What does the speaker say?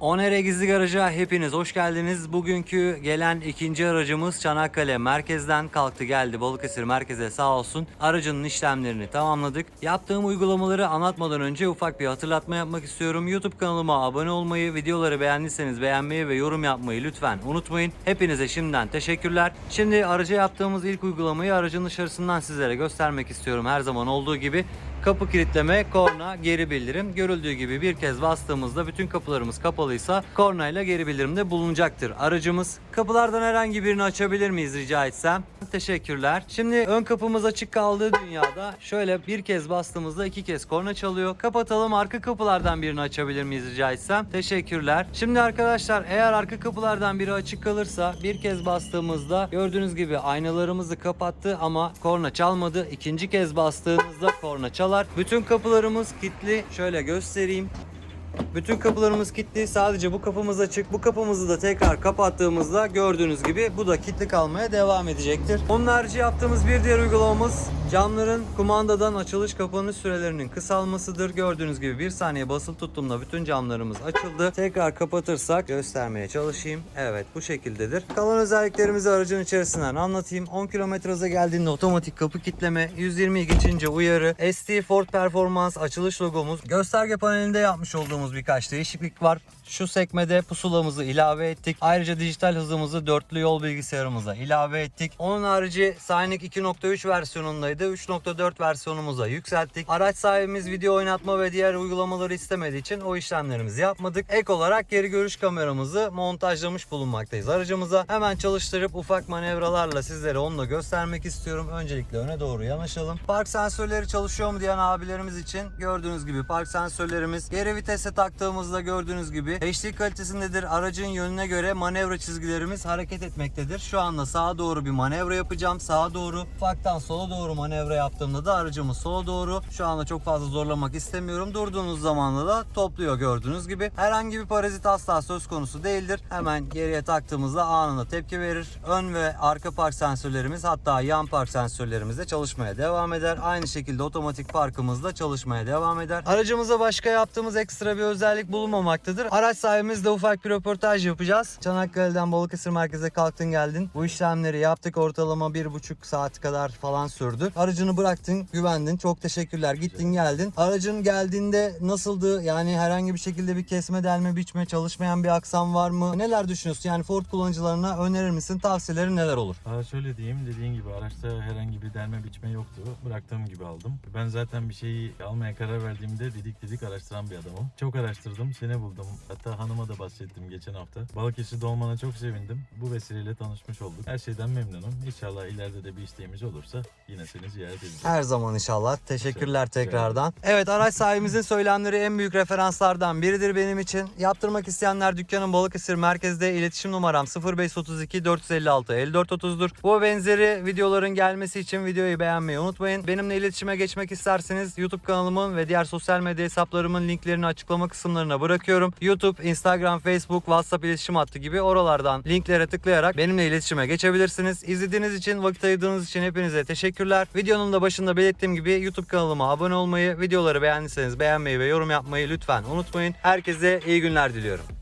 Onere Gizli Garaj'a hepiniz hoş geldiniz. Bugünkü gelen ikinci aracımız Çanakkale merkezden kalktı geldi Balıkesir merkeze sağ olsun. Aracının işlemlerini tamamladık. Yaptığım uygulamaları anlatmadan önce ufak bir hatırlatma yapmak istiyorum. YouTube kanalıma abone olmayı, videoları beğendiyseniz beğenmeyi ve yorum yapmayı lütfen unutmayın. Hepinize şimdiden teşekkürler. Şimdi araca yaptığımız ilk uygulamayı aracın dışarısından sizlere göstermek istiyorum her zaman olduğu gibi. Kapı kilitleme, korna, geri bildirim. Görüldüğü gibi bir kez bastığımızda bütün kapılarımız kapalıysa kornayla geri bildirimde bulunacaktır aracımız. Kapılardan herhangi birini açabilir miyiz rica etsem? Teşekkürler. Şimdi ön kapımız açık kaldığı dünyada şöyle bir kez bastığımızda iki kez korna çalıyor. Kapatalım arka kapılardan birini açabilir miyiz rica etsem? Teşekkürler. Şimdi arkadaşlar eğer arka kapılardan biri açık kalırsa bir kez bastığımızda gördüğünüz gibi aynalarımızı kapattı ama korna çalmadı. İkinci kez bastığınızda korna Bütün kapılarımız kilitli. Şöyle göstereyim. Bütün kapılarımız kilitli. Sadece bu kapımız açık. Bu kapımızı da tekrar kapattığımızda gördüğünüz gibi bu da kilitli kalmaya devam edecektir. Onun harici yaptığımız bir diğer uygulamamız camların kumandadan açılış kapanış sürelerinin kısalmasıdır. Gördüğünüz gibi bir saniye basılı tuttuğumda bütün camlarımız açıldı. Tekrar kapatırsak göstermeye çalışayım. Evet bu şekildedir. Kalan özelliklerimizi aracın içerisinden anlatayım. 10 km hıza geldiğinde otomatik kapı kitleme, 120'yi geçince uyarı, ST Ford Performance açılış logomuz, gösterge panelinde yapmış olduğumuz birkaç değişiklik var. Şu sekmede pusulamızı ilave ettik. Ayrıca dijital hızımızı dörtlü yol bilgisayarımıza ilave ettik. Onun harici Synic 2.3 versiyonundaydı. 3.4 versiyonumuza yükselttik. Araç sahibimiz video oynatma ve diğer uygulamaları istemediği için o işlemlerimizi yapmadık. Ek olarak geri görüş kameramızı montajlamış bulunmaktayız aracımıza. Hemen çalıştırıp ufak manevralarla sizlere onu da göstermek istiyorum. Öncelikle öne doğru yanaşalım. Park sensörleri çalışıyor mu diyen abilerimiz için gördüğünüz gibi park sensörlerimiz geri vitese taktığımızda gördüğünüz gibi HD kalitesindedir. Aracın yönüne göre manevra çizgilerimiz hareket etmektedir. Şu anda sağa doğru bir manevra yapacağım. Sağa doğru ufaktan sola doğru manevra yaptığımda da aracımız sola doğru. Şu anda çok fazla zorlamak istemiyorum. Durduğunuz zamanda da topluyor gördüğünüz gibi. Herhangi bir parazit asla söz konusu değildir. Hemen geriye taktığımızda anında tepki verir. Ön ve arka park sensörlerimiz hatta yan park sensörlerimiz de çalışmaya devam eder. Aynı şekilde otomatik parkımız da çalışmaya devam eder. Aracımıza başka yaptığımız ekstra bir özellik bulunmamaktadır. Araç sahibimizle ufak bir röportaj yapacağız. Çanakkale'den Balıkesir merkeze kalktın geldin. Bu işlemleri yaptık. Ortalama bir buçuk saat kadar falan sürdü. Aracını bıraktın, güvendin. Çok teşekkürler. Gittin geldin. Aracın geldiğinde nasıldı? Yani herhangi bir şekilde bir kesme, delme, biçme, çalışmayan bir aksam var mı? Neler düşünüyorsun? Yani Ford kullanıcılarına önerir misin? Tavsiyelerin neler olur? Aa, şöyle diyeyim dediğin gibi araçta herhangi bir delme biçme yoktu. Bıraktığım gibi aldım. Ben zaten bir şeyi almaya karar verdiğimde didik didik araştıran bir adamım. Çok araştırdım seni buldum. Hatta hanıma da bahsettim geçen hafta. Balıkesir'de olmana çok sevindim. Bu vesileyle tanışmış olduk. Her şeyden memnunum. İnşallah ileride de bir isteğimiz olursa yine seni ziyaret edeceğim. Her zaman inşallah. Teşekkürler tekrardan. Evet araç sahibimizin söylemleri en büyük referanslardan biridir benim için. Yaptırmak isteyenler dükkanın Balıkesir merkezde iletişim numaram 0532 456 5430'dur. Bu benzeri videoların gelmesi için videoyu beğenmeyi unutmayın. Benimle iletişime geçmek isterseniz YouTube kanalımın ve diğer sosyal medya hesaplarımın linklerini açıklama kısımlarına bırakıyorum. YouTube, Instagram, Facebook, WhatsApp iletişim hattı gibi oralardan linklere tıklayarak benimle iletişime geçebilirsiniz. İzlediğiniz için, vakit ayırdığınız için hepinize teşekkürler. Videonun da başında belirttiğim gibi YouTube kanalıma abone olmayı, videoları beğendiyseniz beğenmeyi ve yorum yapmayı lütfen unutmayın. Herkese iyi günler diliyorum.